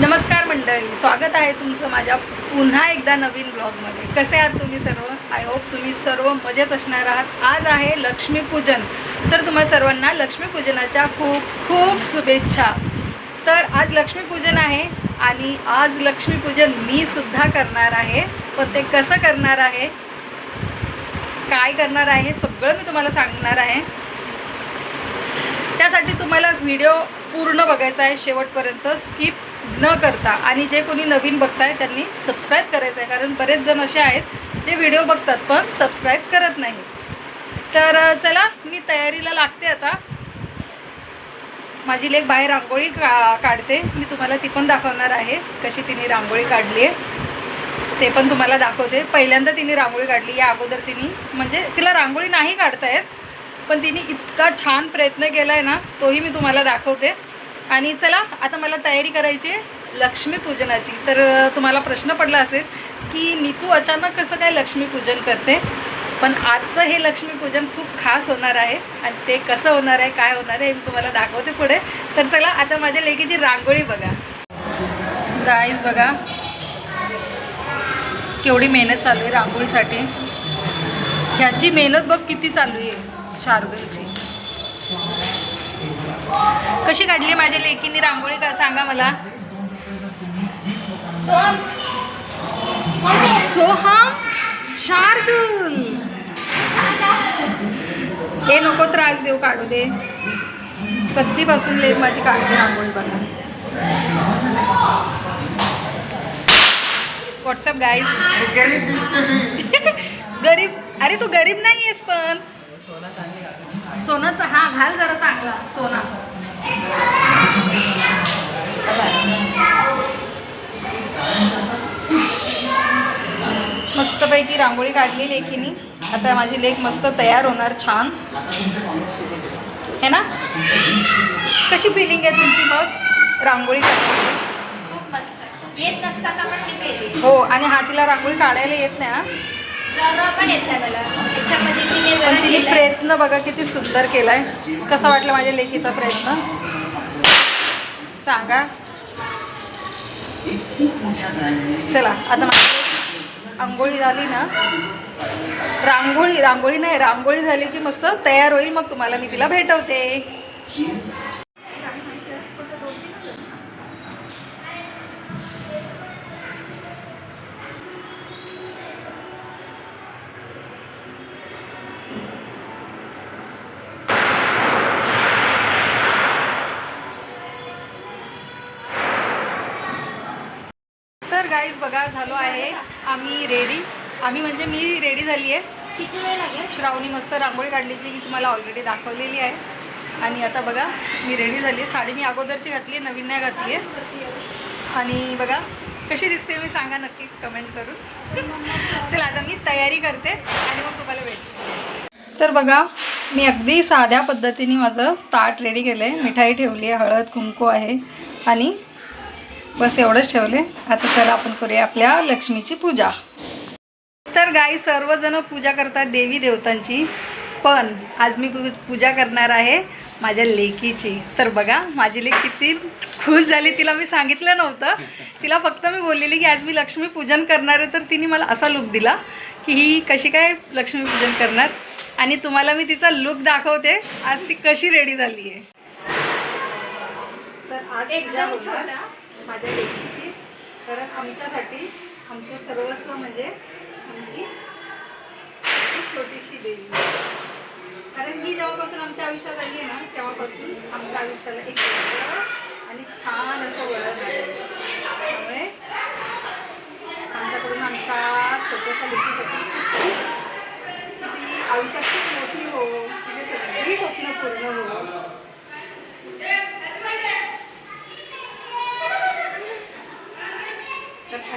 नमस्कार मंडळी स्वागत आहे तुमचं माझ्या पुन्हा एकदा नवीन ब्लॉगमध्ये. कसे आहात तुम्ही सर्व? आय होप तुम्ही सर्व मजेत असणार आहात. आज आहे लक्ष्मीपूजन. तर तुम्हा सर्वांना लक्ष्मीपूजनाच्या खूप खूप शुभेच्छा. तर आज लक्ष्मीपूजन आहे आणि आज लक्ष्मीपूजन मी सुद्धा करणार आहे. पण ते कसं करणार आहे? काय करणार आहे? सगळं मी तुम्हाला सांगणार आहे. त्यासाठी तुम्हाला व्हिडिओ पूर्ण बघायचा आहे. शेवटपर्यंत स्किप न करता आणि जे कोणी नवीन बघताय त्यांनी सबस्क्राईब करायचं आहे कारण बरेच जण असे आहेत जे व्हिडिओ बघतात पण सबस्क्राईब करत नाही. तर चला मी तयारीला लागते आता. माझी लेख बाहेर रांगोळी का काढते. मी तुम्हाला ती पण दाखवणार आहे कशी तिने रांगोळी काढली आहे. ते पण तुम्हाला दाखवते. पहिल्यांदा तिने रांगोळी काढली या अगोदर तिने. म्हणजे तिला रांगोळी नाही काढता येत पण तिने इतका छान प्रयत्न केला आहे ना तोही मी तुम्हाला दाखवते. आणि चला आता मला तयारी करायची आहे लक्ष्मीपूजनाची तर तुम्हाला प्रश्न पडला असेल की नीतू अचानक कसं काय लक्ष्मीपूजन करते? पण आजचं हे लक्ष्मीपूजन खूप खास होणार आहे आणि ते कसं होणार आहे काय होणार आहे हे मी तुम्हाला दाखवते पुढे. तर चला आता माझ्या लेकीची रांगोळी बघा. गाईज बघा. केवढी मेहनत चालू आहे रांगोळीसाठी. ह्याची मेहनत बघ किती चालू आहे शार्दलची. कशी काढली माझ्या लेकीने रांगोळी? का सांगा मला. सोहम. शार्दूल. हे नको त्रास देऊ काढू दे. कधीपासून लेक माझी काढते रांगोळी बघा. व्हॉट्सअप गाईज गरीब अरे तू गरीब नाही आहेस पण सोनाचा हा घाल जरा चांगला सोना. मस्तपैकी रांगोळी काढली लेखीनी. आता माझी लेख मस्त तयार होणार छान. है ना? कशी फिलिंग आहे तुमची मग? रांगोळी काढली खूप मस्त. येत नसताना पण मी केली. हो आणि हा तिला रांगोळी काढायला येत नाही पण तिने. प्रयत्न बघा किती सुंदर केलाय. कसा वाटला माझ्या लेकीचा प्रयत्न? सांगा. चला आता माझी आंघोळी झाली ना. रांगोळी रांगोळी नाही रांगोळी झाली की मस्त तयार होईल मग तुम्हाला. मी तिला भेटवते. गाईज बघा झालो आहे. आम्ही रेडी आम्ही म्हणजे मी रेडी झाली आहे. किती वेळ लागेल? श्रावणी मस्त रांगोळी काढलीची मी तुम्हाला ऑलरेडी दाखवलेली आहे. आणि आता बघा मी रेडी झाली आहे. साडी मी अगोदरची घातली आहे नवीन नाही घातली आहे. आणि बघा कशी दिसते मी सांगा नक्की कमेंट करून. चला आता मी तयारी करते आणि मग तुम्हाला भेटते तर बघा मी अगदी साध्या पद्धतीने माझं ताट रेडी केलं आहे मिठाई ठेवली आहे हळद कुंकू आहे. आणि बस एवढंच ठेवले. आता चला आपण करूया आपल्या लक्ष्मीची पूजा. तर गाई सर्वजण पूजा करतात देवी देवतांची. पण आज मी पूजा करणार आहे माझ्या लेकीची. तर बघा माझी लेक किती खुश झाली. तिला मी सांगितलं नव्हतं. तिला फक्त मी बोललेली की आज मी लक्ष्मी पूजन करणार आहे. तर तिने मला असा लुक दिला की ही कशी काय लक्ष्मी पूजन करणार. आणि तुम्हाला मी तिचा लुक दाखवते. आज ती कशी रेडी झाली आहे तर आज एकदम. माझ्या लेकीची. कारण आमच्यासाठी आमचं सर्वस्व म्हणजे आमची छोटीशी देवी. कारण ही जेव्हापासून आमच्या आयुष्यात आली आहे ना तेव्हापासून आमच्या आयुष्याला एक आणि छान असं वळण आहे त्यामुळे आमच्याकडून आमच्या छोट्याशा लेकीसाठी की ती आयुष्यात खूप मोठी हो तिचे सगळी स्वप्न पूर्ण हो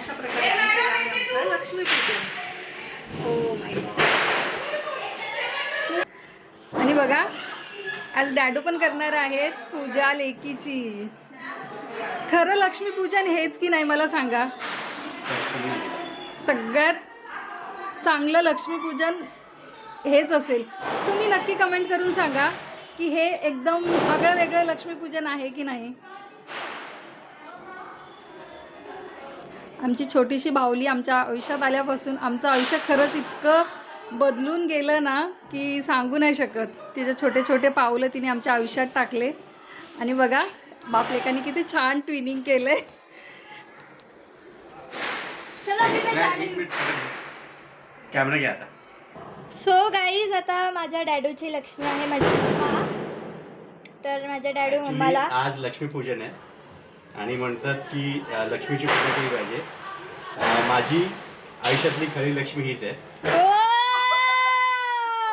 अशा प्रकारे आमचं लक्ष्मीपूजन हो आणि बघा आज डॅडू पण करणार आहेत पूजा लेकीची. खरं लक्ष्मीपूजन हेच की नाही मला सांगा? सगळ्यात चांगलं लक्ष्मीपूजन हेच असेल. तुम्ही नक्की कमेंट करून सांगा की हे एकदम आगळं वेगळं लक्ष्मीपूजन आहे की नाही? आमची छोटीशी बावली आमच्या आयुष्यात आल्यापासून आमचं आयुष्य खरंच इतकं बदलून गेलं ना की सांगू नाही शकत. तिचे छोटे छोटे पावलं तिने आमच्या आयुष्यात टाकले. आणि बघा बाप लेकाने किती छान ट्विनिंग केलं कॅमेरा घ्या आता. सो गाईज आता माझ्या डॅडूची लक्ष्मी आहे माझी मम्मा. तर माझ्या डॅडू मम्माला आज लक्ष्मीपूजन आहे. आणि म्हणतात की लक्ष्मीची पूजा केली पाहिजे. माझी आयुष्यातली खरी लक्ष्मी हीच आहे!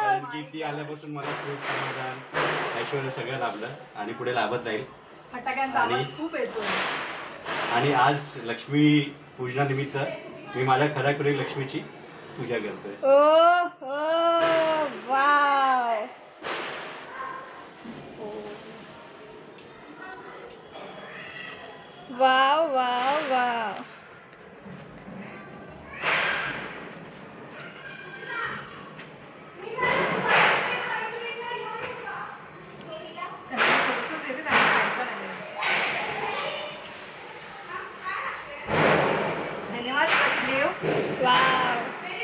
कारण की ती आल्यापासून मला सुख समाधान ऐश्वर्य सगळं लाभलं आणि पुढे लाभत राहील. आणि- खूप येतो. आणि आज लक्ष्मी पूजनानिमित्त मी माझ्या खऱ्या खरी लक्ष्मीची पूजा करतोय ओ हो वाव वाव वाव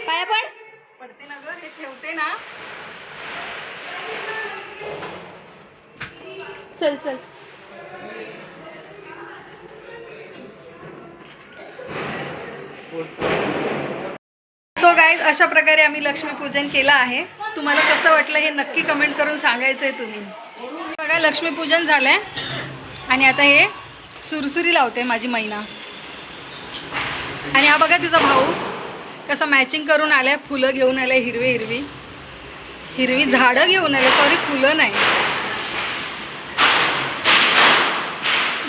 पाया पड. पडते ना ग हे ठेवते ना. चल चल सो गाईज अशा प्रकारे आम्ही लक्ष्मीपूजन केलं आहे. तुम्हाला कसं वाटलं हे नक्की कमेंट करून सांगायचं आहे तुम्ही. बघा लक्ष्मीपूजन झालं आहे आणि आता हे सुरसुरी लावते माझी मैना. आणि हा बघा तिचा भाऊ कसं मॅचिंग करून आलाय फुलं घेऊन आलाय हिरवी हिरवी. हिरवी झाडं घेऊन आले सॉरी फुलं नाही.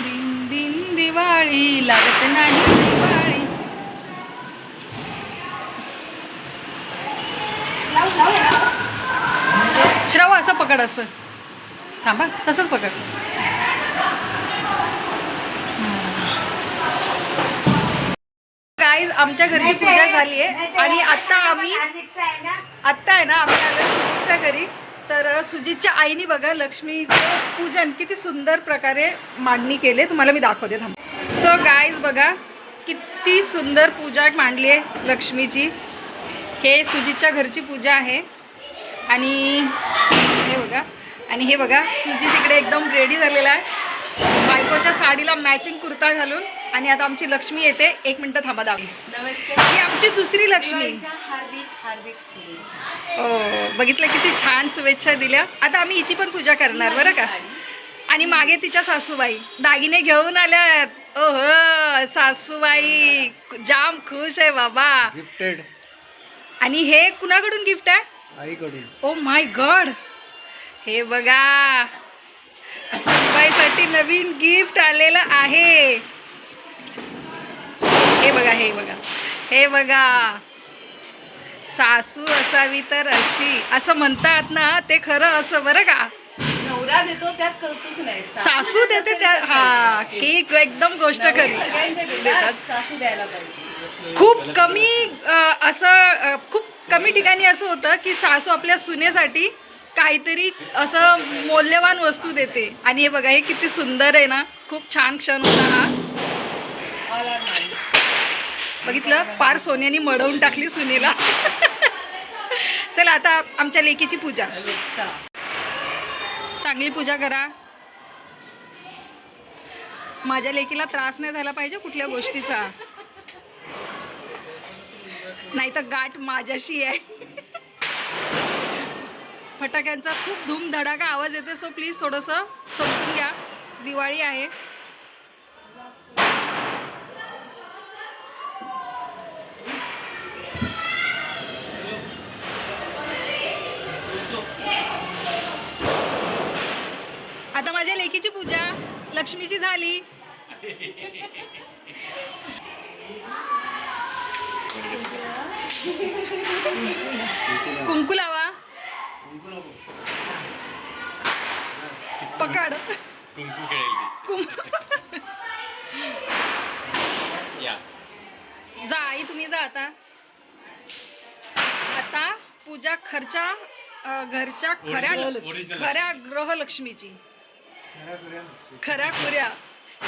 दिन दिन दिवाळी लागत नाही दिवाळी श्रव असं पकड असं. थांबा तसंच पकड. गाईज आमच्या घरची पूजा झाली आहे आणि आता आम्ही आत्ता आहे ना आम्ही आलो सुजितच्या घरी. तर सुजितच्या आईने बघा लक्ष्मीचं पूजन किती सुंदर प्रकारे मांडणी केले तुम्हाला मी दाखवते थांबा. सो गाईज बघा किती सुंदर पूजा मांडली आहे लक्ष्मीची. हे सुजितच्या घरची पूजा आहे. आणि हे बघा. आणि हे बघा सुजी तिकडे एकदम रेडी झालेला आहे. बायकोच्या साडीला मॅचिंग कुर्ता घालून आणि आता आमची लक्ष्मी येते. एक मिनटं थांबा दावी नमस्कार. ही आमची दुसरी लक्ष्मी. दिवाळीच्या हार्दिक हार्दिक शुभेच्छा. हो बघितलं किती छान शुभेच्छा दिल्या. आता आम्ही हिची पण पूजा करणार बरं का? आणि मागे तिच्या सासूबाई. दागिने घेऊन आल्यात. ओह सासूबाई जाम खुश आहे बाबा. गिफ्टेड आणि हे कुणाकडून गिफ्ट आहे? आईकडून. Oh my God! हे बघा. सुनबाईसाठी नवीन गिफ्ट आलेलं आहे. हे बघा हे बघा. हे बघा. सासू असावी तर अशी. असं म्हणतात ना ते खरं असं बरं का? नवरा देतो त्यात कौतुक नाही. सासू देते त्या हा की एकदम गोष्ट खरी. देतात सासू द्यायला पाहिजे. खूप कमी असं खूप कमी ठिकाणी असं होतं की सासू आपल्या सुनेसाठी काहीतरी असं मौल्यवान वस्तू देते. आणि हे बघा हे किती सुंदर आहे ना. खूप छान क्षण होता हा. बघितलं? पार सोन्याने मडवून टाकली सुनेला. चला आता आमच्या लेकीची पूजा. चांगली पूजा करा. माझ्या लेकीला त्रास नाही झाला पाहिजे कुठल्या गोष्टीचा. नाही तर गाठ माझ्याशी आहे. फटाक्यांचा खूप धूमधडाका आवाज येते सो प्लीज थोडंसं समजून घ्या. दिवाळी आहे. आता माझ्या लेकीची पूजा लक्ष्मीची झाली. कुंकू लावा. पकड. कुंकू खेळेल जा आई तुम्ही जा आता. आता पूजा खर्चा घरच्या खऱ्या. खऱ्या ग्रहलक्ष्मीची. खऱ्या खुऱ्या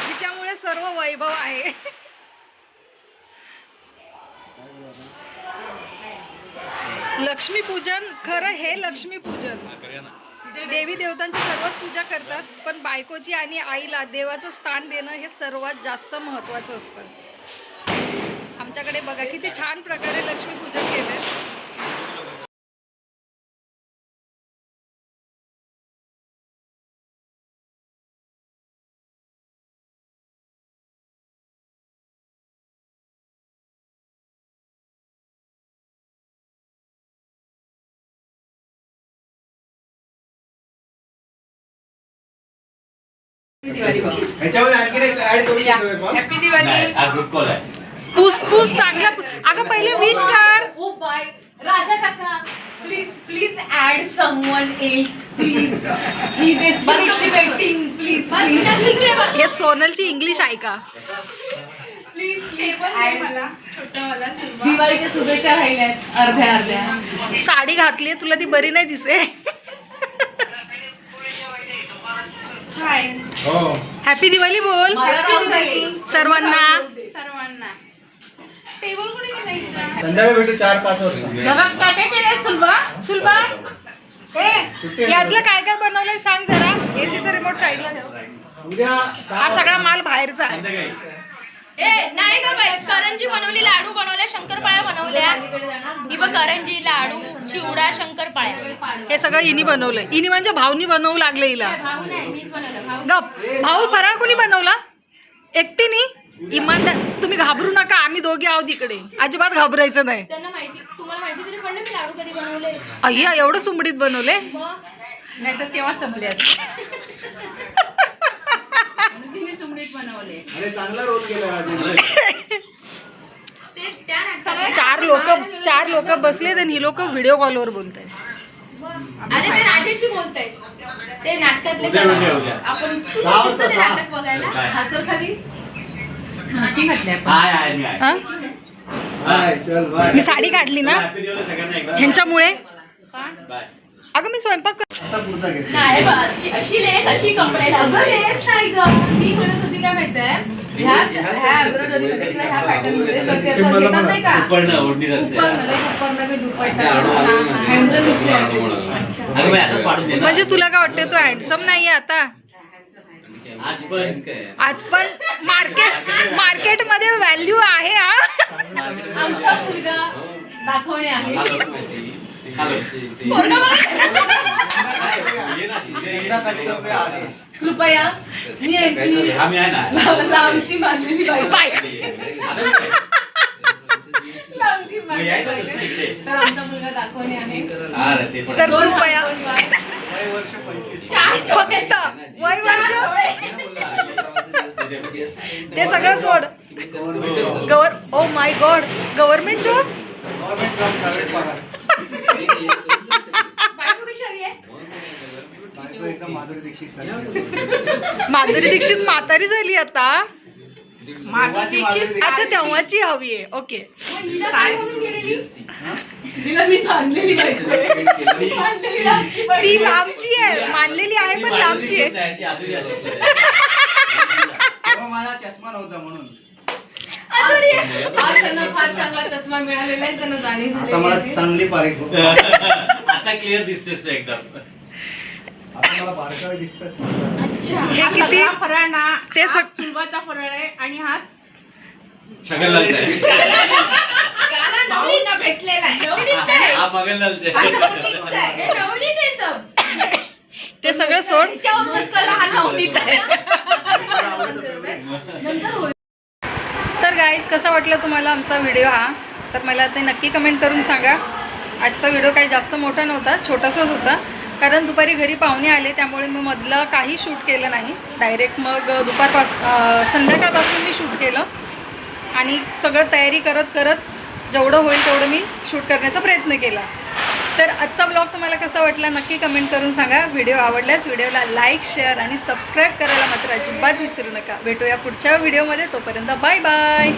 जिच्यामुळे सर्व वैभव आहे. लक्ष्मीपूजन खरं हे लक्ष्मीपूजन. देवी देवतांची सर्वच पूजा करतात पण बायकोची आणि आईला देवाचं स्थान देणं हे सर्वात जास्त महत्त्वाचं असतं. आमच्याकडे बघा किती छान प्रकारे लक्ष्मीपूजन केलं पूस पूस चांगला अगं पहिले विश कर. ओ बाय राजा काका please please add someone else please he desperately waiting please please हे सोनलची इंग्लिश ऐका. प्लीज प्लीज ऍड मला. छोटं मला दिवाळीच्या शुभेच्छा राहिल्यात. अर्ध्या अर्ध्या. साडी घातली तुला ती बरी नाही दिसे हाय हो हॅपी दिवाळी बोल. सर्वांना. सर्वांना. टेबल संध्याकाळी भेटू चार पाच सुलभा. ए. यातलं काय काय बनवलंय सांग जरा. एसीचा रिमोट साईडला ठेव. हा सगळा माल बाहेरचा नाही करंजी बनवली लाडू बनवल्या ही बघ करंजी लाडू चिवडा शंकरपाळ्या हे सगळं इनी बनवलंय. इनी म्हणजे भाऊनी बनवू लागले हिला. भाऊ नाही मीच बनवलं. भाऊ गप. भाऊ फराळ कोणी बनवला? एकटीनी? इमानदार तुम्ही घाबरू नका आम्ही दोघे आहोत इकडे. अजिबात घाबरायचं नाही. त्यांना माहिती तुम्हाला माहिती तरी पडलं मी लाडू कधी बनवले? अय्या एवढं सुंबडीत बनवले? मग? नाही तर तेव्हा संपले तिने सुमडीत बनवले. अरे चांगला रोल केला. ते त्या नाटकात चार लोक चार लोक बसलेत आणि ही लोक व्हिडिओ कॉलवर बोलत आहेत अरे ते राजेशी बोलताय ते नाटकातले उद्या. उद्या. आपण सहा वाजता, ते सहा. नाटक बघायला? काय? हाय हाय मी आहे हा? चल बाय मी साडी काढली ना? सगळ्यांना एकदा. ह्यांच्यामुळे? बाय अगं मी स्वयंपाक कर- असा पुढचा घेतला. नाही बा, अशी अशी लेस अशी कपडे लेस नाही ग. मी म्हणत होती काय माहितीये ह्याच ह्या एम्ब्रॉयडरी मध्ये किंवा ह्या पॅटर्नमध्ये जर ते असं घेतात नाही का? उपरणं ओढणी उपर करते नका उपर नका दुपट्टा. हँडसम दिसले असते तुम्ही. अगं मी आताच पाडून दे ना. म्हणजे तुला काय वाटतं तू हँडसम नाहीये आता? आज पण. आज पण. मार्केट मार्केटमध्ये व्हॅल्यू आहे हा. आमचा मुलगा दाखवणे आहे. कृपया मी यांची लांबची बांधलेली बाई बाय आता मी काय? लांबची मग बांधलेली यायचं बाई. नसतं इकडे. तर आमचा मुलगा दाखवणे आहे हा रे, ते. तर कृपया फक्त वय वर्ष सगळं सोड गवर ओ my God government job Madhuri Dixit सारखी. माधुरी दीक्षित म्हातारी झाली आता. माधुरी दीक्षित. अच्छा तेव्हाची हवी आहे. ओके. ती लांबची आहे. मानलेली आहे पण लांबची आहे. चष्मा नव्हता म्हणून. आज त्यांना फार चांगला चष्मा मिळालेला आहे त्यांना जाणीव आता मला आहे. चांगली पारीख. आता क्लिअर दिसतेस तू एकदम. आता मला बारकावे दिसतच हे हा किती? सगळा फराळ ना. ते सग- चुलबाचा फराळ आहे आणि हा छगनलालचा आहे. भेटलेला आहे. नवनीत आहे. हा मगनलालचा हा आहे नवनीत आहे. हे नवनीत आहे सब. ते सगळं सोड. त्याच्यावर मग चला हा नवनीत आहे. तर गाईज कसा वाटलं तुम्हाला आमचा व्हिडिओ हा? तर मला ते नक्की कमेंट करून सांगा. आजचा व्हिडिओ काही जास्त मोठा नव्हता छोटासाच होता. कारण दुपारी घरी पाहुणे आले त्यामुळे मी मधलं काही शूट केलं नाही. डायरेक्ट मग दुपारपास संध्याकाळपासून मी शूट केलं. आणि सगळं तयारी करत करत जेवढं होईल तेवढं मी शूट करण्याचा प्रयत्न केला. तर आजचा ब्लॉग तुम्हाला कसा वाटला नक्की कमेंट करून सांगा. व्हिडिओ आवडल्यास व्हिडिओला लाईक शेअर आणि सबस्क्राईब करायला मात्र अजिबात विसरू नका. भेटूया पुढच्या व्हिडिओमध्ये तोपर्यंत बाय बाय